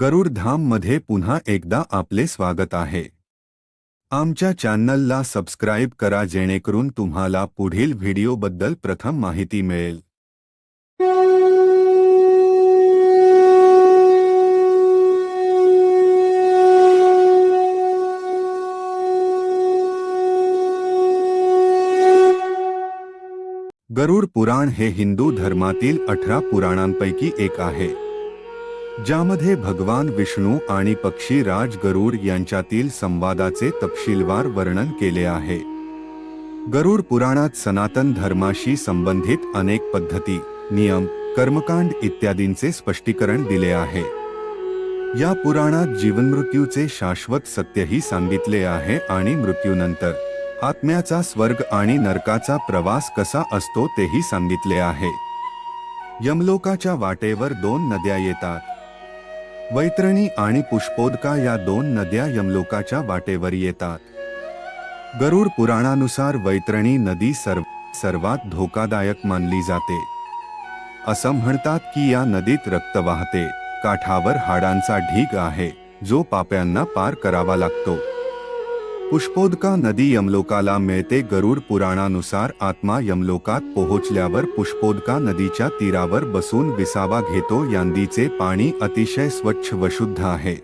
गरुड धाममध्ये पुन्हा एकदा आपले स्वागत आहे. आमच्या चॅनलला सबस्क्राईब करा जेणेकरून तुम्हाला पुढील व्हिडिओबद्दल प्रथम माहिती मिळेल. गरुड पुराण हे हिंदू धर्मातील अठरा पुराणांपैकी एक आहे. ज्यामध्ये भगवान विष्णू आणि पक्षी राज गरुड यांच्यातील संवादाचे तपशीलवार वर्णन केले आहे. गरुड पुराणात सनातन धर्माशी संबंधित अनेक पद्धती नियम कर्मकांड इत्यादींचे स्पष्टीकरण दिले आहे. या पुराणात जीवनमृत्यूचे शाश्वत सत्यही सांगितले आहे आणि मृत्यूनंतर आत्म्याचा स्वर्ग आणि नरकाचा प्रवास कसा असतो तेही सांगितले आहे. यमलोकाच्या वाटेवर दोन नद्या येतात वैतरणी आणि पुष्पोदका या दोन नद्या यमलोकाच्या वाटेवर येतात. गरुड पुराणानुसार वैतरणी नदी सर्व सर्वात धोकादायक मानली जाते. असं म्हणतात की या नदीत रक्त वाहते काठावर हाडांचा ढीग आहे जो पाप्यांना पार करावा लागतो. पुष्पोदका नदी यमलोकाला मिळते गरुड पुराणानुसार आत्मा यमलोकात पोहोचल्यावर पुष्पोदका नदीच्या तीरावर बसून विसावा घेतो. यांदीचे पाणी अतिशय स्वच्छ व शुद्ध आहे.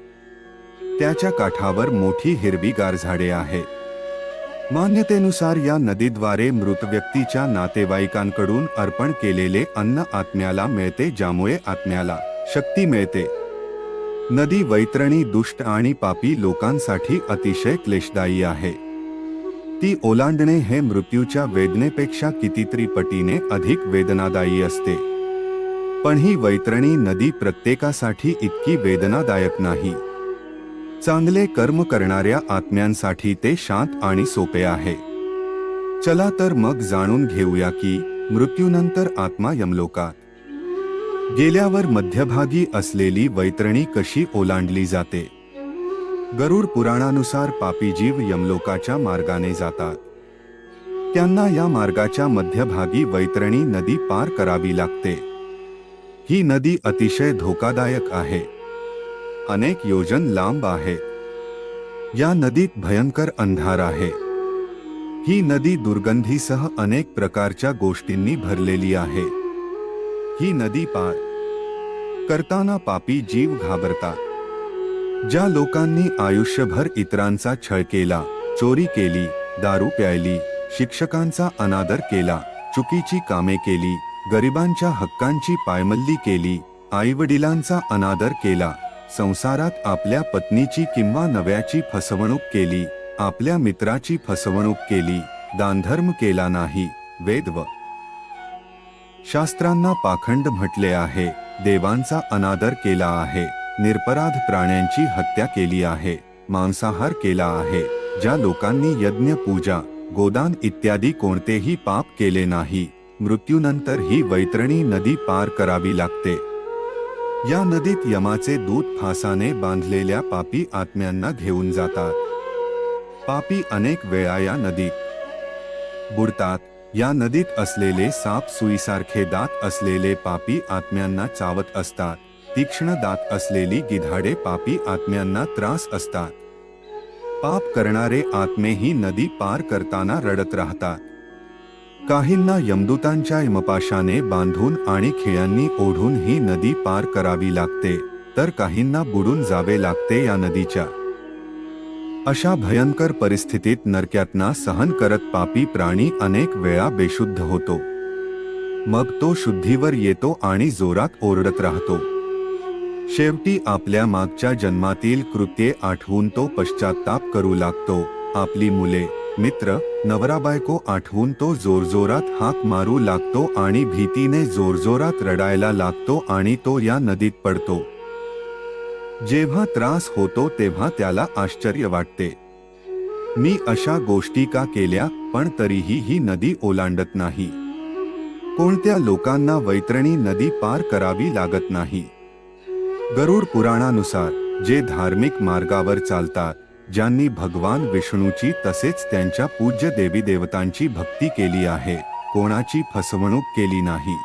त्याच्या काठावर मोठी हिरवीगार झाडे आहेत मान्यतेनुसार या नदीद्वारे मृत व्यक्तीच्या नातेवाईकांकडून अर्पण केलेले अन्न आत्म्याला मिळते ज्यामुळे आत्म्याला शक्ती मिळते. नदी वैतरणी दुष्ट आणि पापी लोकांसाठी अतिशय क्लेशदायी आहे. ती ओलांडणे हे मृत्यूच्या वेदनेपेक्षा कितीतरी पटीने अधिक वेदनादायी असते. पण ही वैतरणी नदी प्रत्येकासाठी इतकी वेदनादायक नाही. चांगले कर्म करणाऱ्या आत्म्यांसाठी ते शांत आणि सोपे आहे. चला तर मग जाणून घेऊया की मृत्यूनंतर आत्मा यमलोकात गेल्यावर मध्यभागी असलेली वैतरणी कशी ओलांडली जाते? गरुड पुराणानुसार पापी जीव यमलोकाच्या मार्गाने जातात. त्यांना या मार्गाच्या मध्यभागी वैतरणी नदी पार करावी लागते. ही नदी अतिशय धोकादायक आहे. अनेक योजन लांब आहे या नदीत भयंकर अंधार आहे. ही नदी दुर्गंधीसह अनेक प्रकारच्या गोष्टींनी भरलेली आहे. ही नदी पार. करताना पापी जीव घाबरतात. ज्या लोकांनी आयुष्यभर इतरांचा छळ केला चोरी केली दारू प्यायली शिक्षकांचा अनादर केला चुकीची कामे केली गरिबांच्या हक्कांची पायमल्ली केली आईवडिलांचा अनादर केला संसारात आपल्या पत्नीची किंवा नव्याची फसवणूक केली आपल्या मित्राची फसवणूक केली दानधर्म केला नाही वेद व शास्त्रांना पाखंड म्हटले आहे देवांचा अनादर केला आहे निरपराध प्राण्यांची हत्या केली आहे मांसाहार केला आहे ज्या लोकांनी यज्ञ पूजा गोदान इत्यादी कोणतेही पाप केले नाही मृत्यूनंतर ही वैतरणी नदी पार करावी लागते. या नदीत यमाचे दूत फासाने बांधलेल्या पापी आत्म्यांना घेऊन जातात. पापी अनेक वेळा या नदीत बुडतात या नदीत असलेले साप सुईसारखे दात असलेले पापी आत्म्यांना चावत असतात. तीक्ष्ण दात असलेली गिधाडे पापी आत्म्यांना त्रास असतात. पाप करणारे आत्मे ही नदी पार करताना रडत राहतात. काहींना यमदूतांच्या यमपाशाने बांधून आणि खिळ्यांनी ओढून ही नदी पार करावी लागते तर काहींना बुडून जावे लागते या नदीच्या. अशा भयंकर परिस्थितीत नरक्यातना सहन करत पापी प्राणी अनेक वेळा बेशुद्ध होतो. मग तो शुद्धीवर येतो आणि जोरात ओरडत राहतो. शेवटी आपल्या मागच्या जन्मातील कृत्ये आठवून तो पश्चाताप करू लागतो. आपली मुले मित्र नवरा बायको आठवून तो जोरजोरात हाक मारू लागतो आणि भीतीने जोरजोरात रडायला लागतो आणि तो या नदीत पडतो. जेव्हा त्रास होतो तेव्हा त्याला आश्चर्य वाटते. मी अशा गोष्टी का केल्या पण तरीही ही नदी ओलांडत नाही. कोणत्या लोकांना वैतरणी नदी पार करावी लागत नाही. गरुड पुराणानुसार जे धार्मिक मार्गावर चालतात ज्यांनी भगवान विष्णूची तसेच त्यांच्या पूज्य देवी देवतांची भक्ती केली आहे कोणाची फसवणूक केली नाही.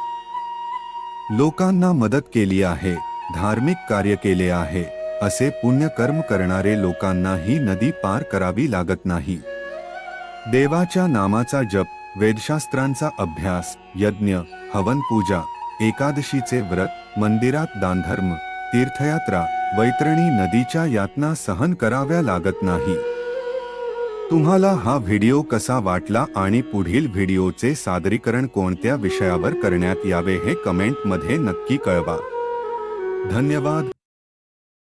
लोकांना मदत केली आहे धार्मिक कार्य केले आहे असे पुण्यकर्म करणारे लोकांनाही नदी पार करावी लागत नाही. देवाच्या नामाचा जप वेदशास्त्रांचा अभ्यास यज्ञ हवन पूजा एकादशीचे व्रत मंदिरात दानधर्म तीर्थयात्रा वैतरणी नदीच्या यातना सहन कराव्या लागत नाही. तुम्हाला हा व्हिडिओ कसा वाटला आणि पुढील व्हिडिओचे सादरीकरण कोणत्या विषयावर करण्यात यावे हे कमेंटमध्ये नक्की कळवा. ધન્યવાદ